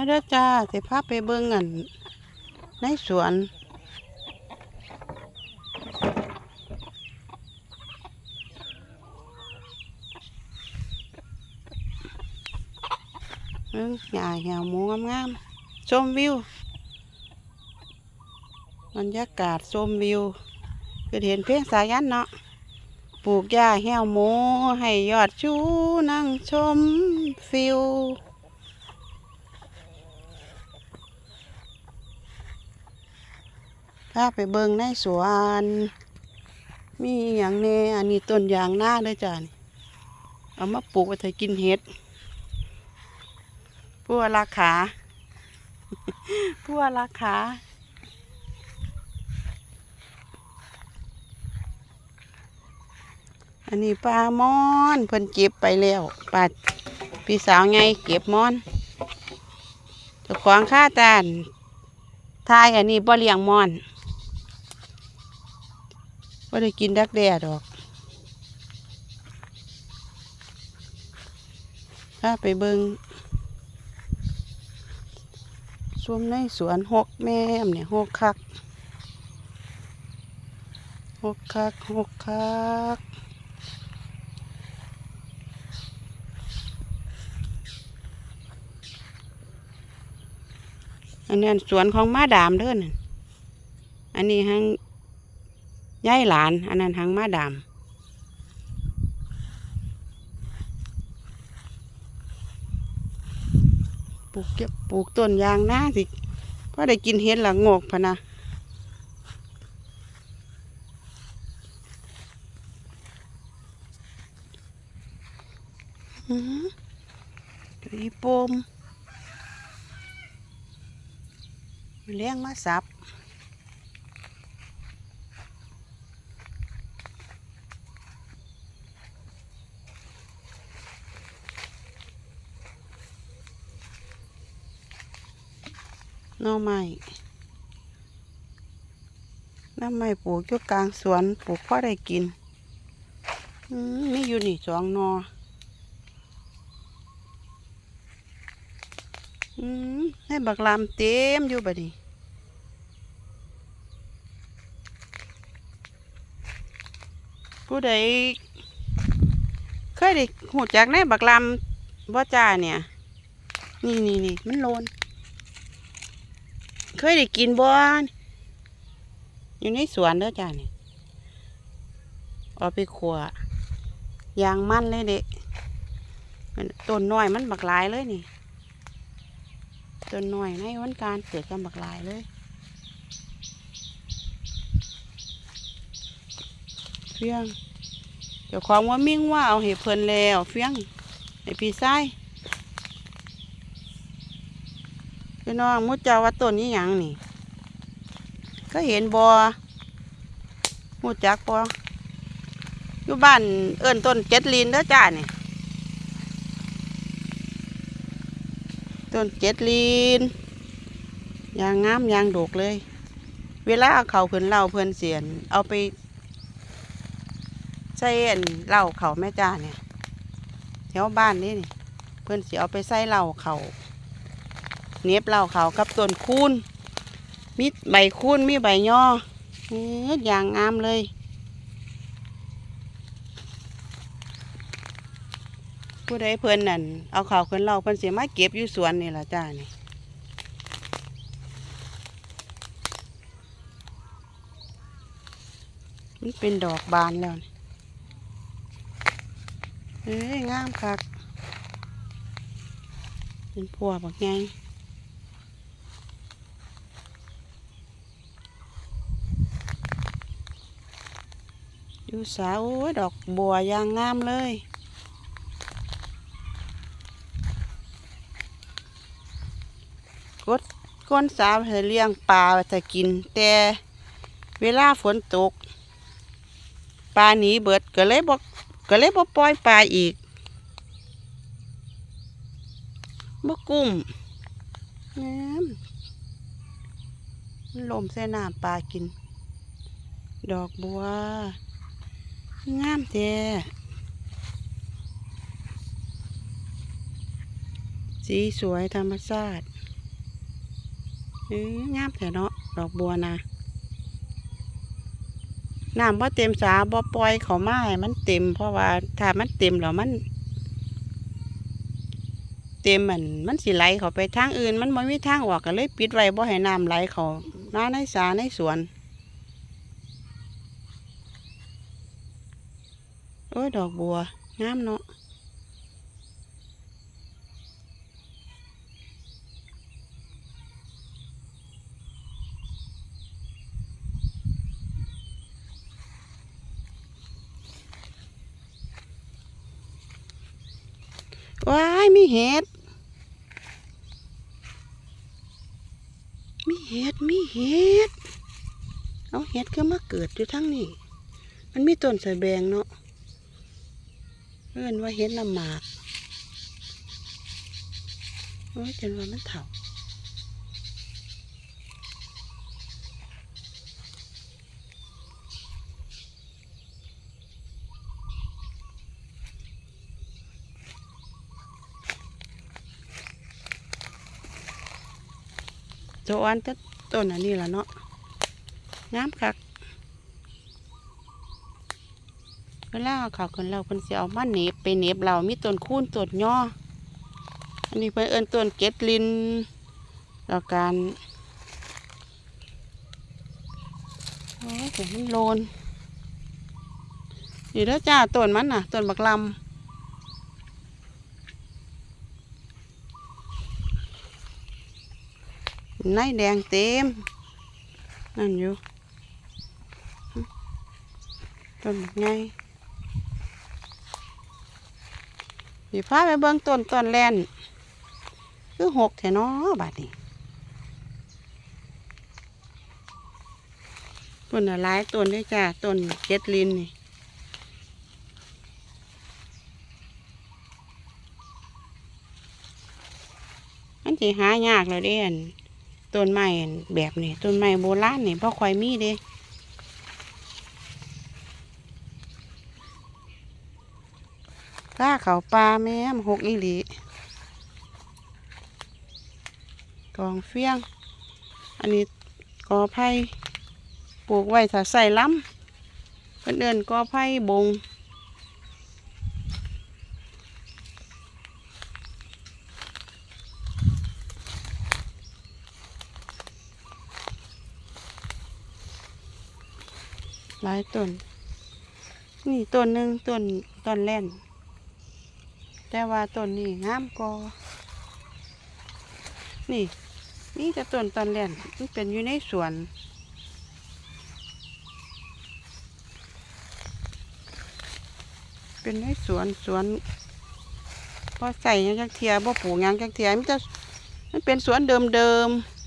มาเด้อจ้าสิพาไปเบิ่งอันในสวนเบิ่งหญ้าเหี่ยวหมูงามๆชมวิวบรรยากาศชมวิวคือเห็นเพลงสายันเนาะปลูกหญ้าเหี่ยวหมูให้ยอดชูนั่งชมฟิวาไปเบิ่งในสวน มีอย่างแน่อันนี้ต้นยางหน้าเด้จ้านี่เอามาปลูกไว้ให้กินเห็ดผู้ว่าราคาผู้ว่าราคาอันนี้ปลามอนเพิ่นเก็บไปแล้วปลาพี่สาวไงเก็บมอนจ้าของค่าตานทายอันนี้บ่เลี้ยงมอน ได้กินดักแด้ดอกถ้าไปเบิงสวมในสวนหกแม่มเนี่ยหกคักหกคักหกคักอันนั้นสวนของมาดามเด้อนั่นอันนี้หัง ยายหลาน อันนั้นหังมาดามปลูกเก็บปลูกต้นยางนาสิพอได้กินเห็ดหละโงกพะนะอืมปีปมเลี้ยงมาสับ หน่อไม้หน้ำไม้ปลูกอยู่กลางสวนปลูกพอได้กินอืมมีอยู่นี่สองนออืมให้บักลามเต็มอยู่บัดนี้ผู้ใดเคยได้หูจักในบักลำบ่จ้าเนี่ย นี่นี่นี่มันโลน เคยได้กินบ่อยู่ในสวนเด้อจ้าเนี่ยเอาไปขัวยางมันเลยเด็มันต้นน้อยมันบักลายเลยนี่ต้นน้อยในวันการเกิดกันบักลายเลยเฟียงเจ้าของว่ามิ่งว่าเอาให้เพลินแล้วเฟียงให้พี่ชาย พี่น้องมุดเจ้าว่าต้นนี้หยังนี่ ก็เห็นบอมุดจักบออยู่บ้านเอิ้นต้นเจ็ดลินเด้อจ้านี่ต้นเจ็ดลินยางงามยางดกเลย เวลาเอาเขาเพิ่อนเล่าเพิ่อนเสียน เอาไปใส่อันเหล้าเขาแม่จ้าเนี่ยแถวบ้านนี่นี่เพื่อนเสิเอาไปใส่เหล้าเขา เน็บเหล้าเขากับต้นคูนมีใบคูนมีใบย่อเอ้อย่างงามเลย ผู้ใดเพื่นนั่นเอาเขาเพื่นเหล้าเพื่นเสียมาเก็บอยู่สวนนี่ละจ้านี่มันเป็นดอกบานแล้วนี่เอ้ยงามคักเป็นพัวบักไง อยู่สาวโอ้ยดอกบัวยางงามเลย กดก้นสาวให้เลี้ยงปลาจะกิน แต่เวลาฝนตก ปลาหนีเบิดก็เลยบอกก็เลยบ่ปล่อยปลาอีกบ่กุ้มแหม่มมันลมใส่น้ำปลากิน ดอกบัว งามแท้สีสวยธรรมชาติเอ้ยงามแท้เนาะดอกบัวนะน้ำบ่เต็มสาบ่ปล่อยเขามาให้มันเต็ม เพราะว่าถ้ามันเต็มแล้วมัน เต็มมันมันสิไหลเขาไปทางอื่น มันบ่มีทางออกก็เลย ปิดไว้บ่ให้น้ำไหลเขาน้าในสาในสวน อ้ย ดอกบัว งามเนาะว้ายมีเห็ด มีเห็ด มีเห็ด เอาเห็ดก็มาเกิดอยู่ทั้งนี้ มันมีต้นสะแบงเนาะ เพื่อนว่าเห็ดน้ำหมากโอ้ยจนว่ามันเถาโจอันจะต้นอันนี้ละเนาะงามคัก เวลาเอาเขาขึ้นเราเพิ่นสิเอามาเน็บไปเน็บเรามีต้นคูนต้นย่ออันนี้เพิ่นเอิ้นต้นเกตลินแล้วการโอ้ยแต่มันโลนนี่เด้อจ้าต้นมันน่ะต้นบักลำในแดงเต็ม นั่นอยู่ต้นไง สิพาไปเบิ่งต้นต้นแลนคือหกแถนอบาดนี้ต้นหลายต้นได้จ้าต้นเจ็ดลินนี่มันสิหายากเลยเด้อันต้นไม้แบบนี้ต้นไม้โบราณนี่บ่ค่อยมีเด้ กล้าเขาปลาแม่มหกอีหลีกองเฟี้ยง อันนี้กอไผ่ปลูกไว้ถ้าใส่ล้ำเพิ่นเดินกอไผ่บงหลายต้น นี่ต้นหนึ่งต้นต้นแล่น แต่ว่าต้นนี้งามกอนี่นี่จะต้นตอนแรกมันเป็นอยู่ในสวน เป็นในสวนสวนพอใส่ยังจักเทียบ่ปลูกยังจักเทียมันจะมันเป็นสวนเดิมเดิมๆ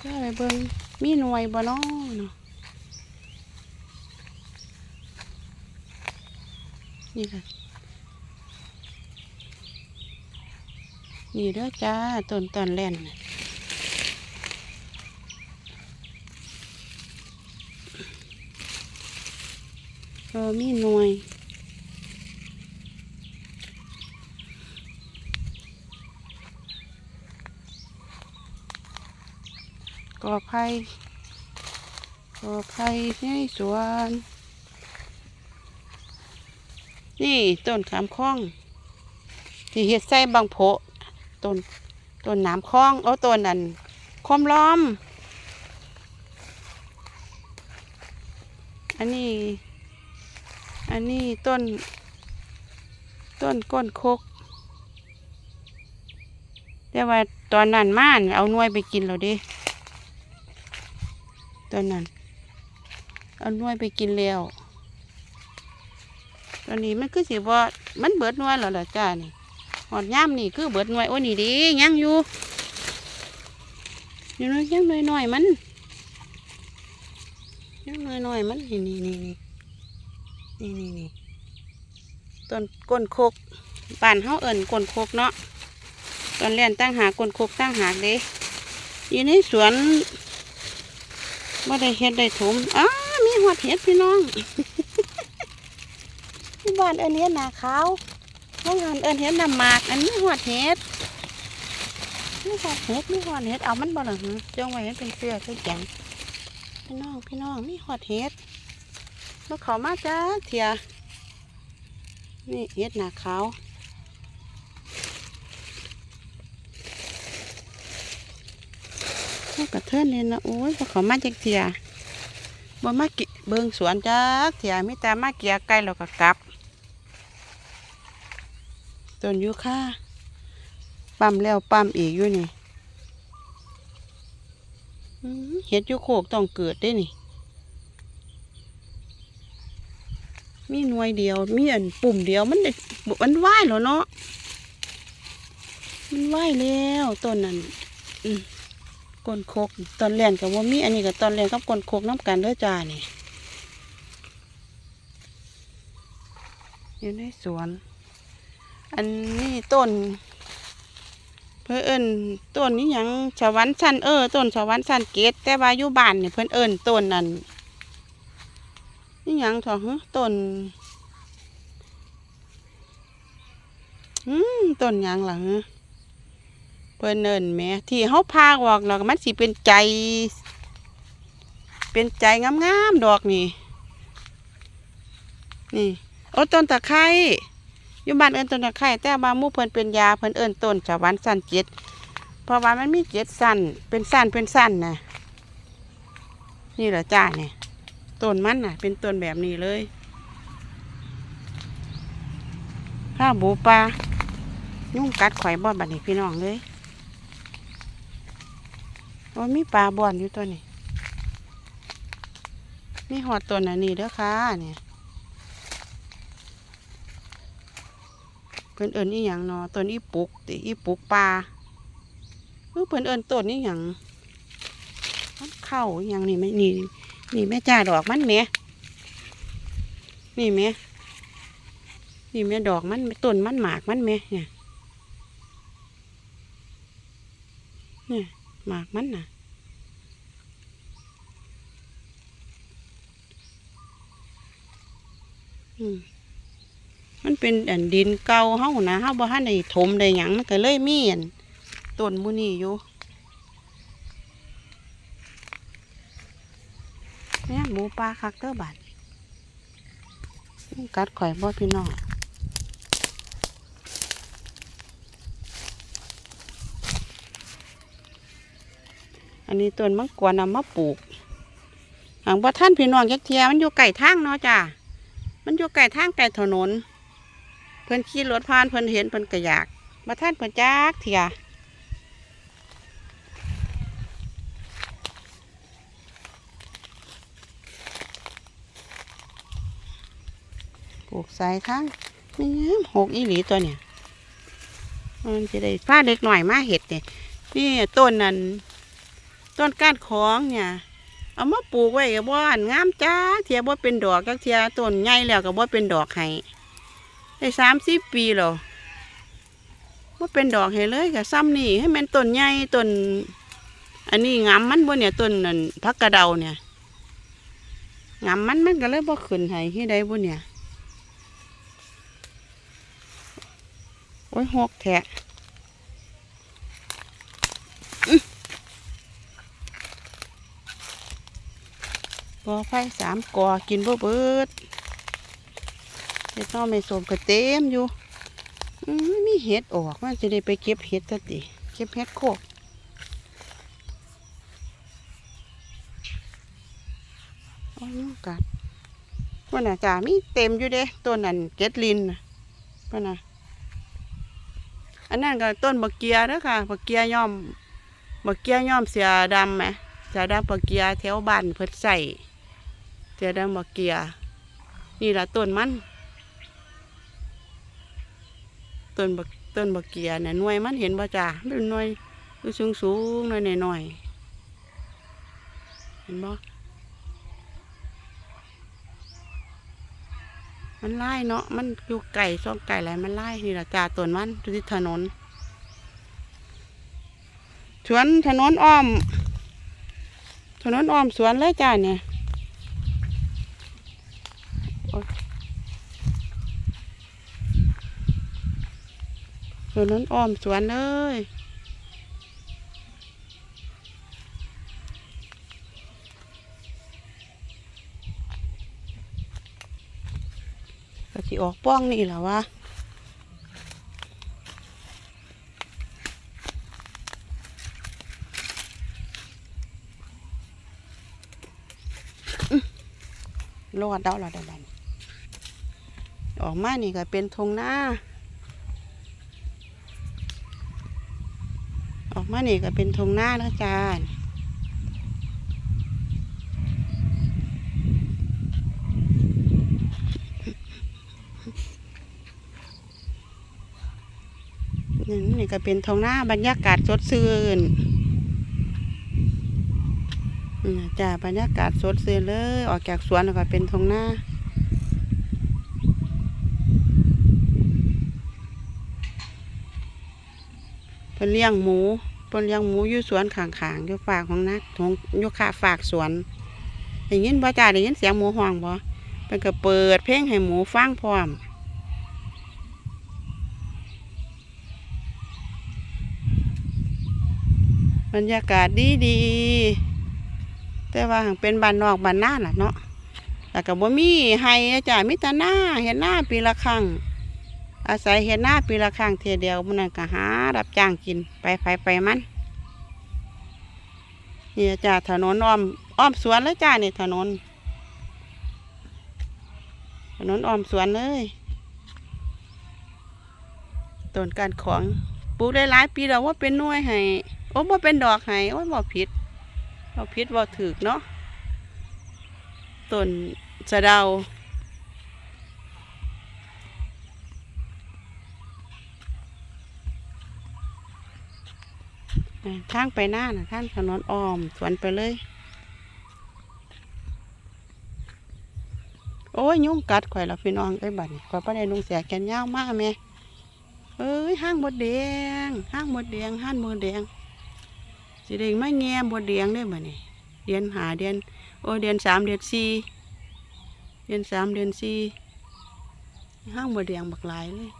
ได้ไปเบิ่งมีหน่วยบ่น้อเนาะ นี่ค่ะ นี่เด้อจ้าต้นตอนแล่นน่ะเออมีหน่วยกอไผ่กอไผ่ในสวน นี่ต้นขามข้องที่เฮ็ดใส่บางโพต้นต้นน้ำคลองเอาต้นนั้นคมล้อม อันนี้ อันนี้ต้น ต้นก้นคกแต่ว่าตอนนั้นม่านเอาหน่วยไปกินแล้วเดิตอนนั้นเอาหน่วยไปกินแล้ว ตอนนี้มันคือสิบ่มันเบิดหน่วยแล้วล่ะจ้านี่หอดย่ามนี่คือเบิดหน่วยโอ้นี่ดียังอยู่อยู่น้อยยังน้อยน้อยมันยังน้อยน้อยมันนี่นี่นี่นี่นี่นี่ต้นก้นโคกบ้านเฮาเอิ่นก้นโคกเนาะตอนเรียนตั้งหากก้นโคกตั้งหากเด้อยู่ในสวนบ่ได้เฮ็ดได้ถมอ้ามีหอดเห็ดพี่น้อง ที่บ้านเอินเห็ดหนาขาวบางหันเอินเห็ดนำหมาก อันนี้หัวเห็ดไม่หอดเห็ดไม่หอดเห็ดเอามันบ่หรอฮะจ้องไว้ให้เป็นเสื้อเสื้อแข็งพี่น้องพี่น้องมีหอดเห็ดมาเขามาจ้าเถียนี่เห็ดหนาขาวกระเทินเลยนะโอ้ยพอเขามาจากเถียบ่มากิเบิงสวนจ้าเถียมิแต่มาเกียไก่แล้วก็กลับ ต้นยูคาปั๊มแล้วปั๊มอีกอยู่นี่เห็ดยูโคกต้องเกิดได้นี่ มีหน่วยเดียว มีอันปุ่มเดียวมันได้มันไหวแล้วเนาะมันไหวแล้วต้นนั้นก้นโคกตอนแรกกับว่ามีอันนี้กับตอนแรกกับก้นโคกน้ำกันเด้อจ้านี่อยู่ในสวน อันนี้ต้น เพื่นเอิญต้นนี้ยังชวันสันเออต้นชวันสันเกตแต่ว่าอยู่บ้านเนี่ยเพื่อนเอิญต้นนั่นนี่ยังถอะฮะต้นอืมต้นยังหล่ะเพื่อนเอิญแม่ที่เขาพากออกแล้วก็มันสิเป็นใจ เป็นใจงามๆดอกนี่ นี่โอ้ต้นตะไคร้ อยู่บ้านเอิ้นต้นตะไคร้แต่ว่ามู่เพิ่นเป็นยาเพิ่นเอิ้นต้นชะวันสั้นเจ็ดเพราะว่ามันมีเจ็ดสั้นเป็นสั้นเป็นสั้นนะนี่เหรอจ้าเนี่ยต้นมันน่ะ เป็นต้นแบบนี้เลยข้าบูปลายุ่งกัดข่อยบ่บัดนี้พี่น้องเลยโอ้ยมีปลาบ่อนอยู่ตัวนี้มีหอดต้นอันนี้เด้อค่ะเนี่ย เพิ่นเอิ้นอีหยังเนาะต้นอีปุกติอีปุกปลาเพิ่นเอิ้นต้นอีหยังมันเข้าอีหยังนี่ไหมนี่นี่แม่จ้าดอกมันแม่นี่แม่นี่แม่ดอกมันต้นมันหมากมันแม่เนี่ยเนี่ยหมากมันน่ะอืม มันเป็นอันดินเก่าเฮานะเฮาบ่ทันได้ถมได้หยังมันก็เลยมีอันต้นมูนี่อยู่เนี่ยหมูปลาคักเตอร์บาดมันกัดข่อยบ่พี่น้องอันนี้ต้นมังกรนำมาปลูกหางบ่ท่านพี่น้องยักเทียมันอยู่ไก่ทางเนาะจ้ามันอยู่ไก่ทางไก่ถนน พิ่นขี่รถผ่านเพิ่นเห็นเพิ่นก็อยาก มาท่านเพิ่นจักเถียปลูกสายทางนี่หกอีหลีตัวเนี่ยมันจะได้ฟ้าเล็กหน่อยมาเห็ดเนี่ยนี่ต้นนั้นต้นก้านของเนี่ยเอามาปลูกไว้กับบ่อันงามจ้าเทียบ่เป็นดอกจักเทียต้นใหญ่แล้วก็บ่เป็นดอกให้ ได้สามสิบปีแล้วบ่เป็นดอกให้เลยก็ซ้ำนี่ให้มันต้นใหญ่ต้นอันนี้งามมันบ่เนี่ยต้นนั่นพักกระเดาเนี่ยงามมันมันก็เลยบ่ขึ้นให้ที่ใดบ่เนี่ยโอ้ยหกแทะกอไฟสามกอกินบ่เบิด เห็ดน้อไม่สมก็เต็มอยู่อื้อมีเห็ดออกมันจะได้ไปเก็บเห็ดซะติเก็บเห็ดโคกโอ้ยกัดวันน่ะจ้ามีเต็มอยู่เด้ต้นนั้นเก็ดลินน่ะพ่นน่ะอันนั้นก็ต้นบักเกียเด้อค่ะบักเกียย่อมบักเกียย่อมเสียดำไหมเสียดำบักเกียแถวบ้านเพิ่นใส่เจอดังบักเกียนี่ละต้นมัน ต้นบักต้นบักเกียเนี่ยหน่วยมันเห็นบ่จ้าเป็นหน่วยสูงสูงหน่อยหน่อยๆเห็นบ่มันไล่เนาะ มันอยู่ไก่ซ่องไก่อะไรมันไล่นี่ละจ้าต้นมันที่ถนนสวนถนนอ้อม ถนนอ้อมสวนเลยจ้าเนี่ย ถนนอ้อมสวนเลยก็สิออกป้องนี่แหละวะรอดเดาเราได้ออกมานี่ก็เป็นทงหน้า ออกมานี่ก็เป็นทงหน้านะจานนี่นี่ก็เป็นทงหน้าบรรยากาศสดชื่นจ้าบรรยากาศสดชื่นเลย ออกจากสวนแล้วก็เป็นทงหน้าเพิ่นเลี้ยงหมู เพิ่นเลี้ยงหมูอยู่สวนข้างๆอยู่ฝากของนักของอยู่ข้าฝากสวนได้ยินบ่จ้าได้ยินเสียงหมูฮ้องบ่เพิ่นก็เปิดเพลงให้หมูฟังพร้อมบรรยากาศดีดีๆแต่ว่าเป็นบ้านนอกบ้านนาล่ะเนาะแล้วก็บ่มีไห้จ้ามีแต่หน้าเห็นหน้าปีละครั้ง อาศัยเห็นหน้าปีละครั้งเทียเดียวมันนั่นก็หารับจ้างกินไปไปไปมันนี่จ้าถนนอ้อมอ้อมสวนเลยจ้านี่ถนน ถนนอ้อมสวนเลยต้นการของปลูกได้หลายปีแล้วว่าเป็นน่วยให้โอ้ว่าเป็นดอกให้โอ้บ่ผิดบ่ผิดบ่ถูกเนาะต้นสะเดา ทางไปหน้านะทางถนนอ้อม สวนไปเลย โอ้ย ยุงกัดข่อยละพี่น้องไอ้บัดนี้ข่อยไ่ได้นุ่งเสียแขนยาวมากแม่เอ้ยห้างบดแดงห้างบดแดงห้างบดแดงสิเด้งไม่แง่บดแดงได้บ่นี่เดือนหาเดือนโอ้ยเดือนสามเดือนสี่เดือนสามเดือนสี่ห้างบดแดงบักหลายเลย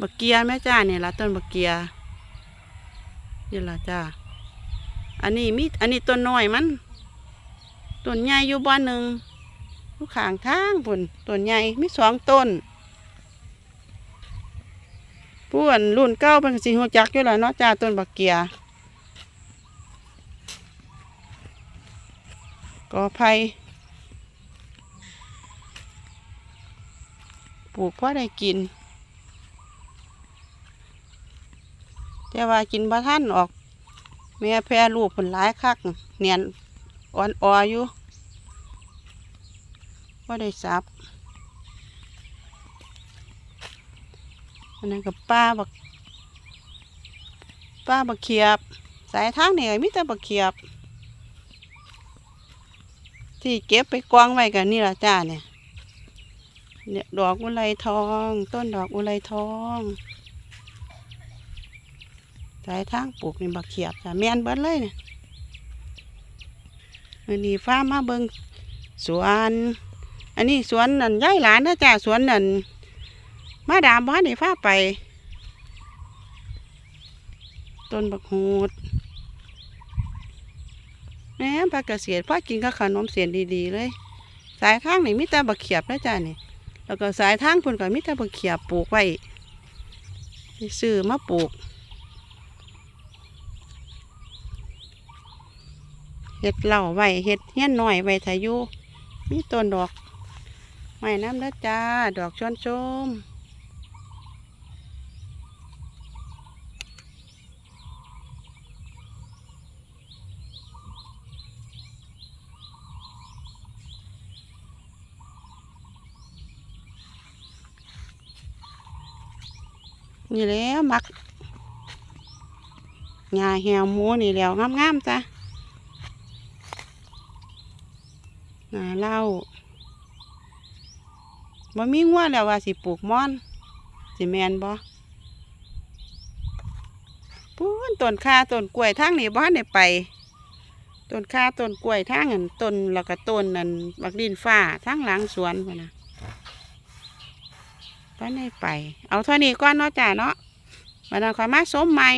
บักเกียแม่จ้าเนี่ยละต้นบักเกียนี่ละจ้า อันนี้มีอันนี้ต้นน้อยมันต้นใหญ่อยู่บ้านหนึ่งลูกขางทางพุ่นต้นใหญ่มีสองต้นผู้อันรุ่นเก้าเป็นสิหัวจักอยู่แล้วเนาะจ้าต้นบักเกียกอไผ่ปลูกเพราะได้กิน แต่ว่ากินบะท่านออกแม่แพร่ลูกผลหลายคักเนียนอ่อนอออยู่ว่าได้สับอันนั้นกับป้าบักป้าบักเขียบ สายทางเนี่ยมีแต่บักเขียบ ที่เก็บไปกองไว้กันนี่ละจ้าเนี่ยเนี่ยดอกอุไรทอง ต้นดอกอุไรทอง สายทางปลูกนี่บักเขียบจ้ะแม่นเบิดเลยเนี่ยนนี้ฟ้ามาเบิงสวน อันนี้สวนนั่นย้ายหลานนะจ้ะสวนนั่นมาดามบ้านนี่ฟ้าไป ต้นบักฮูดแหม่ปลากเกษตรพ่อกินกับขนมเสียนดีๆเลย สายทางนี่มีแต่บักเขียบนะจ้ะนี่ แล้วก็สายทางพุ่นก็มีแต่บักเขียบปลูกไว้ซื้อมาปลูก เฮ็ดเหล่าไว้เฮ็ดเฮี้ยนหน่อยไว้ทายุมีต้นดอกไม้น้ำเด้อจ้า ดอกชวนชมนี่แหล้วมักงาเหี่ยวหมูนี่แหล้วงามๆจ้ะ นาเล่าบ่มีงัวแล้วว่าสิปลูกม่อนสิแมนบ่ปูนต้นข่าต้นกล้วยทางนี้บ่ทันได้ไปต้นข่าต้นกล้วยทางนั้นต้นแล้วก็ต้นนั้นบักดินฟ้าทางหลังสวนพุ่นน่ะบ่ได้ไป เอาเท่านี้ก่อนเนาะจ้าเนาะบัดนั้นค่อยมาสมใหม่